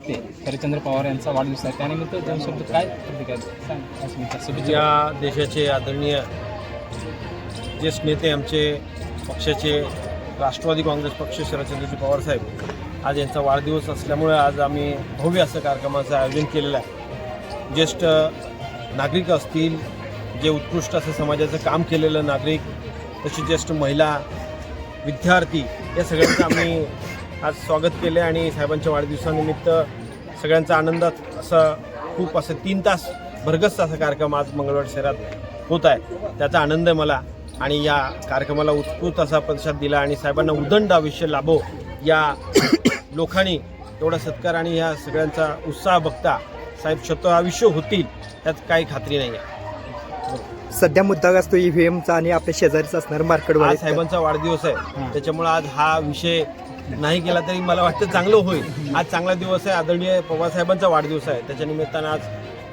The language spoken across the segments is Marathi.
ते हरिचंद्र पवार यांचा वाढदिवस आहे. त्यानिमित्त दोन शब्द काय प्रतिक्रिया सांग या देशाचे आदरणीय ज्येष्ठ नेते आमचे पक्षाचे राष्ट्रवादी काँग्रेस पक्ष शरदचंद्रजी पवारसाहेब आज यांचा वाढदिवस असल्यामुळे आज आम्ही भव्य असं कार्यक्रमाचं आयोजन केलेलं आहे. ज्येष्ठ नागरिक असतील जे उत्कृष्ट असं समाजाचं काम केलेलं नागरिक तशी ज्येष्ठ महिला विद्यार्थी या सगळ्यांचं आम्ही आज स्वागत केले आणि साहेबांच्या वाढदिवसानिमित्त सगळ्यांचा आनंदात असं खूप असं तीन तास भरगस्त असा कार्यक्रम आज मंगळवार शहरात होत आहे. त्याचा आनंद आहे मला आणि या कार्यक्रमाला उत्स्फूर्त असा प्रतिसाद दिला आणि साहेबांना उदंड आयुष्य लाभो या लोकांनी एवढा सत्कार आणि या सगळ्यांचा उत्साह बघता साहेब शत आयुष्य होतील त्यात काही खात्री नाही आहे सध्या मुद्दा असतो ईव्हीएमचा आणि आपल्या शेजारीच असणार मार्केट साहेबांचा वाढदिवस आहे. त्याच्यामुळे आज हा विषय नाही केला तरी मला वाटतं चांगलं होईल. आज चांगला दिवस आहे. आदरणीय पवारसाहेबांचा वाढदिवस आहे. त्याच्या निमित्तानं आज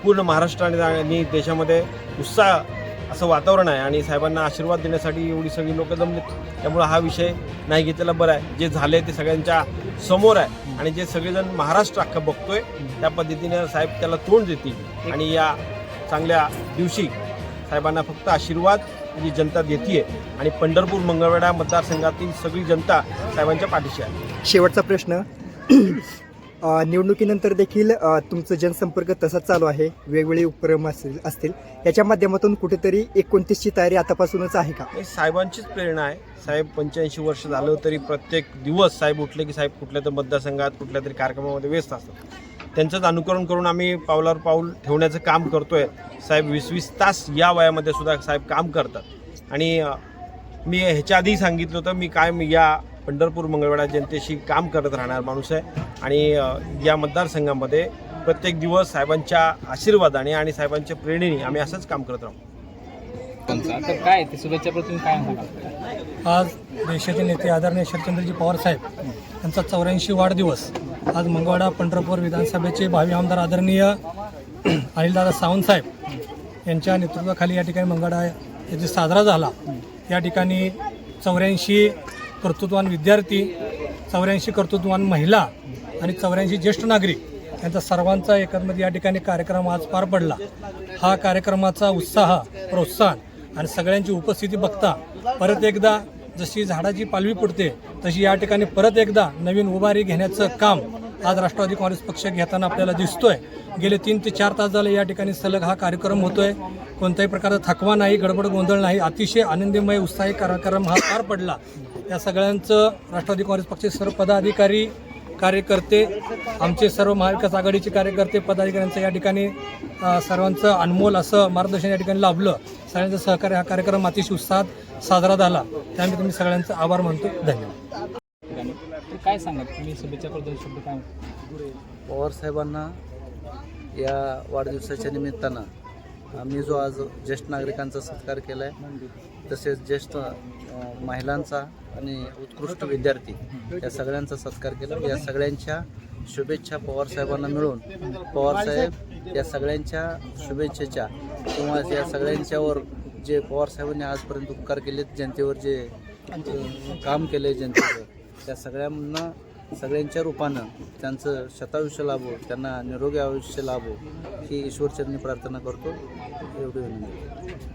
पूर्ण महाराष्ट्राने आणि देशामध्ये उत्साह असं वातावरण आहे. आणि साहेबांना आशीर्वाद देण्यासाठी एवढी सगळी लोक जमलीत. त्यामुळे हा विषय नाही घेतलेला बरं आहे. जे झाले ते सगळ्यांच्या समोर आहे. आणि जे सगळेजण महाराष्ट्र अख्खं बघतोय त्या पद्धतीने साहेब त्याला तोंड देतील. आणि या चांगल्या दिवशी साहेबांना फक्त आशीर्वाद जी जनता देतीये आणि पंढरपूर मंगळवेढा मतदारसंघातील सगळी जनता साहेबांच्या पाठीशी आहे. शेवटचा प्रश्न. निवडणुकीनंतर देखील तुमचं जनसंपर्क तसाच चालू आहे. वेगवेगळे उपक्रम असतील असतील. याच्या माध्यमातून कुठेतरी एकोणतीसची तयारी आतापासूनच आहे का? साहेबांचीच प्रेरणा आहे. साहेब पंच्याऐंशी वर्ष झालं तरी प्रत्येक दिवस साहेब उठले की साहेब कुठल्या तर मतदारसंघात कुठल्या तरी कार्यक्रमामध्ये व्यस्त असतात. त्यांचंच अनुकरण करून आम्ही पावलावर पाऊल ठेवण्याचं काम करतोय. साहेब वीस वीस तास या वयामध्ये सुद्धा साहेब काम करतात. आणि मी ह्याच्या आधी सांगितलं होतं मी कायम या पंढरपूर मंगळवेढा जनतेशी काम करत राहणार माणूस आहे. आणि या मतदारसंघामध्ये प्रत्येक दिवस साहेबांच्या आशीर्वादाने आणि साहेबांच्या प्रेरणेने आम्ही असंच काम करत राहू. काय ते शुभेच्छा तुम्ही काय आज देशाचे नेते आदरणीय शरदचंद्रजी पवार साहेब यांचा चौऱ्याऐंशी वाढदिवस. आज मंगवाडा पंढरपूर विधानसभेचे भावी आमदार आदरणीय अनिलदादा सावंतसाहेब यांच्या नेतृत्वाखाली या ठिकाणी मंगवाडा येथे साजरा झाला. या ठिकाणी चौऱ्याऐंशी कर्तृत्वान विद्यार्थी चौऱ्याऐंशी कर्तृत्वान महिला आणि चौऱ्याऐंशी ज्येष्ठ नागरिक यांचा सर्वांचा एकंदरीत या ठिकाणी कार्यक्रम आज पार पडला. हा कार्यक्रमाचा उत्साह प्रोत्साहन आणि सगळ्यांची उपस्थिती बघता परत एकदा जशी झाडाची पालवी पडते तशी या ठिकाणी परत एकदा नवीन उभारी घेण्याचं काम आज राष्ट्रवादी काँग्रेस पक्ष घेताना आपल्याला दिसतोय. गेले तीन ते चार तास झाले या ठिकाणी सलग हा कार्यक्रम होतोय. कोणत्याही प्रकारचा थकवा नाही गडबड गोंधळ नाही अतिशय आनंदमय उत्साही कार्यक्रम हा पार पडला. या सगळ्यांचं राष्ट्रवादी काँग्रेस पक्षाचे सर्व पदाधिकारी कार्यकर्ते आमचे सर्व महाविकास आघाडीचे कार्यकर्ते पदाधिकाऱ्यांचं या ठिकाणी सर्वांचं अनमोल असं मार्गदर्शन या ठिकाणी लाभलं. सगळ्यांचं सहकार्य हा कार्यक्रम अतिशय उत्साहात साजरा झाला त्यामुळे तुम्ही सगळ्यांचं आभार मानतो. धन्यवाद. तर काय सांगाल? तुम्ही शुभेच्छा दोन शब्द काय? पवार साहेबांना या वाढदिवसाच्या निमित्तानं आम्ही जो आज ज्येष्ठ नागरिकांचा सत्कार केला आहे तसेच ज्येष्ठ महिलांचा आणि उत्कृष्ट विद्यार्थी या सगळ्यांचा सत्कार केला. या सगळ्यांच्या शुभेच्छा पवार साहेबांना मिळून पवार साहेब या सगळ्यांच्या शुभेच्छेच्या किंवा या सगळ्यांच्यावर जे पवार साहेबांनी आजपर्यंत उपकार केलेत जनतेवर जे काम केलं आहे जनतेचं त्या सगळ्यांना सगळ्यांच्या रूपानं त्यांचं शतायुष्य लाभो त्यांना निरोगी आयुष्य लाभो ही ईश्वरचरणी प्रार्थना करतो. एवढी विनंती.